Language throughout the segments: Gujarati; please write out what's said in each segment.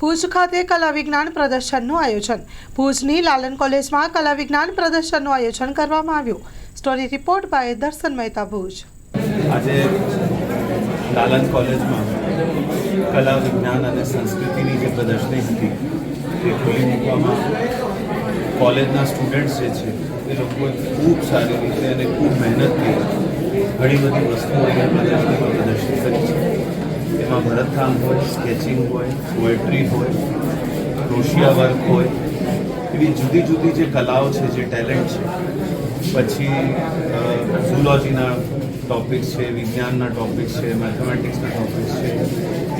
ભુજ ખાતે કલા વિજ્ઞાન પ્રદર્શનનું આયોજન. ભુજની લાલન કોલેજમાં કલા વિજ્ઞાન પ્રદર્શનનું આયોજન કરવામાં આવ્યું. સ્ટોરી રિપોર્ટ બાય દર્શન મહેતા ભુજ. આજે લાલન કોલેજમાં કલા વિજ્ઞાન અને સંસ્કૃતિની જે પ્રદર્શની હતી તે ખુલ્લી મૂકવામાં કોલેજના સ્ટુડન્ટ્સ જે છે, એ લોકોએ ખૂબ સારી રીતે અને ખૂબ મહેનતથી ઘણી બધી વસ્તુઓ અહીંયા કરી છે. એમાં ભરતકામ હોય, સ્કેચિંગ હોય પોએટ્રી હોય ક્રોશિયા વર્ક હોય, એવી જુદી જુદી જે કલાઓ છે, જે ટેલેન્ટ છે. પછી ઝૂલોજીના ટોપિક્સ છે, વિજ્ઞાનના ટોપિક્સ છે મેથેમેટિક્સના ટોપિક્સ છે.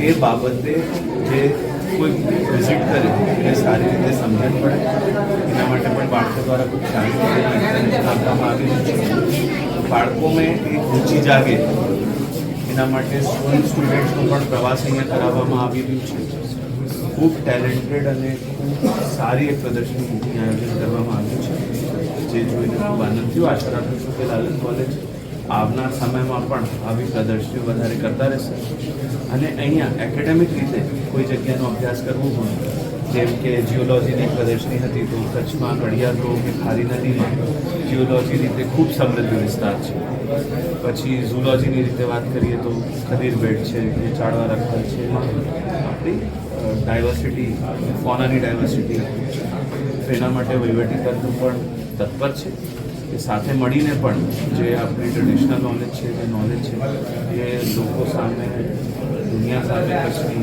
એ બાબતે જે કોઈ વિઝિટ કરે, એને સારી રીતે સમજણ પડે. એના માટે પણ બાળકો દ્વારા ખૂબ સારી રીતે આપવામાં આવી રહ્યું છે. બાળકોમાં એક રુચિ જાગે એના માટે સ્કૂલ સ્ટુડન્ટ્સનો પણ પ્રવાસ અહીંયા કરાવવામાં આવી રહ્યું છે. ખૂબ ટેલેન્ટેડ અને ખૂબ સારી એક પ્રદર્શનનું આયોજન કરવામાં આવ્યું છે. જે જોઈને ખૂબ આનંદ થયો. આશા રાખું છું કે લાલન કોલેજ આવનાર સમયમાં પણ આવી પ્રદર્શનીઓ વધારે કરતા રહેશે. અને અહીંયા એકેડેમિક રીતે કોઈ જગ્યાનો અભ્યાસ કરવો હોય જેમ કે જીઓલોજીની પ્રદર્શની હતી તો કચ્છમાં કડિયાર તો કે ખારી નદીમાં જીઓલોજી રીતે ખૂબ સમૃદ્ધ વિસ્તાર છે. પછી ઝૂલોજીની રીતે વાત કરીએ તો ખદીર બેટ છે, કે ચાળવા રખલ છે, આપણી ડાયવર્સિટી ફોનાની ડાયવર્સિટી તો એના માટે વહીવટી તંત્ર પણ તત્પર છે. એ સાથે મળીને પણ જે આપણી ટ્રેડિશનલ નોલેજ છે, જે નોલેજ છે, એ લોકો સામે, દુનિયા સામે કચ્છની